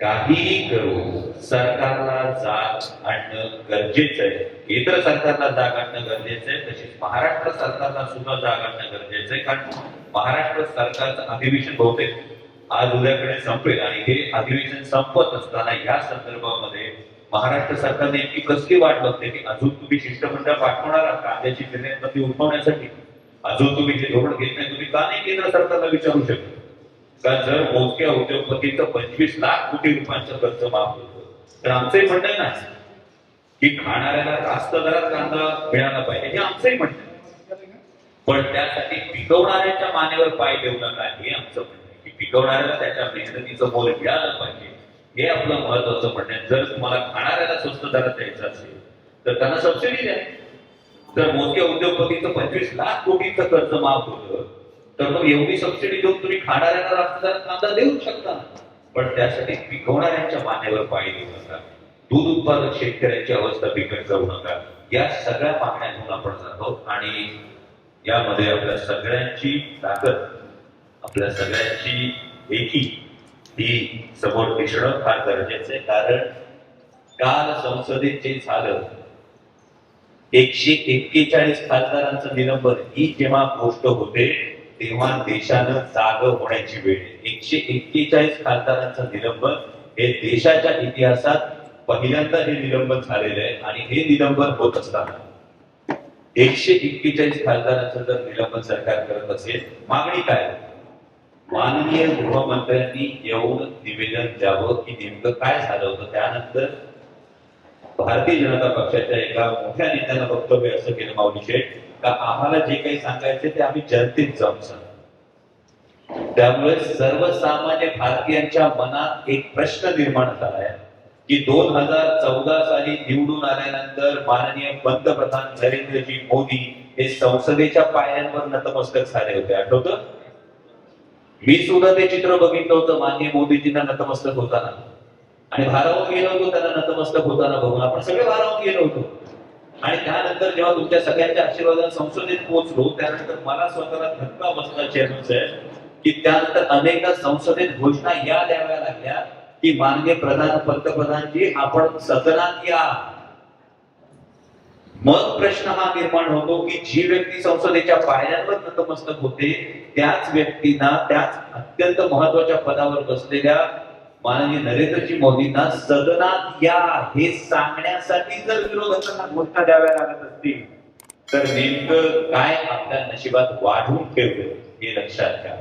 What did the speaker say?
काहीही करू सरकारला जाग आणणं गरजेचं आहे केंद्र सरकारला जाग आणणं गरजेचं आहे तसेच महाराष्ट्र सरकारला सुद्धा जाग आणणं गरजेचं आहे कारण महाराष्ट्र सरकारचं अधिवेशन बहुतेक आज उद्याकडे संपेल आणि हे अधिवेशन संपत असताना या संदर्भामध्ये महाराष्ट्र सरकारने नेमकी कसली वाट बघते की अजून तुम्ही शिष्टमंडळ पाठवणार आहात? कांद्याची निर्यातबंदी उठवण्यासाठी अजून तुम्ही जे धोरण घेत नाही तुम्ही का नाही केंद्र सरकारला विचारू शकता? का जर मोजक्या उद्योगपतीचं पंचवीस लाख कोटी रुपयांचं कर्ज माफ होतं? तर आमचंही म्हणणं आहे ना. की खाणाऱ्याला जास्त दरात कांदा मिळाला पाहिजे हे आमचंही म्हणणं पण त्यासाठी पिकवणाऱ्याच्या मानेवर पाय देऊ नका हे आमचं म्हणणं आहे. की पिकवणाऱ्याला त्याच्या मेहनतीचं मोल मिळालं पाहिजे. हे आपलं महत्वाचं म्हणणं आहे. जर तुम्हाला खाणाऱ्याला स्वस्त दरात द्यायचं असेल तर त्यांना सबसिडी द्या. तर मोजक्या उद्योगपतीचं पंचवीस लाख कोटीचं कर्ज माफ होतं तर मग एवढी सबसिडी देऊन तुम्ही खाणाऱ्यांना रास्त कांदा देऊ शकता. पण त्यासाठी पिकवणाऱ्यांच्या मान्यावर पाय देऊ नका. दूध उत्पादक शेतकऱ्यांची अवस्था बिकट करू नका. या सगळ्या पाहण्या घेऊन आपण जातो आणि यामध्ये आपल्या सगळ्यांची ताकद आपल्या सगळ्यांची एकी ही समोर दिसणं फार गरजेचं आहे. कारण काल संसदेत जे झालं एकशे एक्केचाळीस खासदारांचं निलंबन ही जेव्हा गोष्ट होते तेव्हा देशानं जाग होण्याची वेळ एकशे एक्केचाळीस खासदारांचं निलंबन हे देशाच्या इतिहासात पहिल्यांदा हे निलंबन झालेलं आहे आणि हे निलंबन होत असताना एकशे एक्केचाळीस खासदारांचं जर निलंबन सरकार करत असेल मागणी काय माननीय गृहमंत्र्यांनी येऊन निवेदन द्यावं की नेमकं काय झालं होतं? त्यानंतर भारतीय जनता पक्षाच्या एका मोठ्या नेत्यानं वक्तव्य असं केलं माऊली शेठ का आम्हाला जे काही सांगायचे ते आम्ही जनतेत जाऊन सांगू. त्यामुळे सर्वसामान्य भारतीयांच्या मनात एक प्रश्न निर्माण झालाय की दोन हजार चौदा साली निवडून आल्यानंतर माननीय पंतप्रधान नरेंद्रजी मोदी हे संसदेच्या पायऱ्यांवर नतमस्तक झाले होते. आठवतं? मी सुद्धा ते चित्र बघितलं होतं माननीय मोदीजींना नतमस्तक होताना. आणि भारावून गेलो होतो त्यांना नतमस्तक होताना बघून. आपण सगळे भारावून गेलो होतो. आणि त्यानंतर जेव्हा तुमच्या सगळ्यांच्या आशीर्वादाने संसदेत पोहोचलो त्यानंतर मला स्वतःला धक्का बसला चेअरमन साहेब की त्यानंतर अनेक संसदेत घोषणा या द्याव्या लागल्या की माननीय प्रधान पंतप्रधानजी आपण सदनात या. मग प्रश्न हा निर्माण होतो की जी व्यक्ती संसदेच्या पायऱ्यांवर नतमस्तक होते त्याच व्यक्तींना त्याच अत्यंत महत्त्वाच्या पदावर बसलेल्या माननीय नरेंद्रजी मोदींना सदनात या हे सांगण्यासाठी जर विरोधकांना घोषणा द्याव्या लागत असतील तर नेमकं काय आपल्या नशिबात वाढून ठेवलं हे लक्षात घ्या.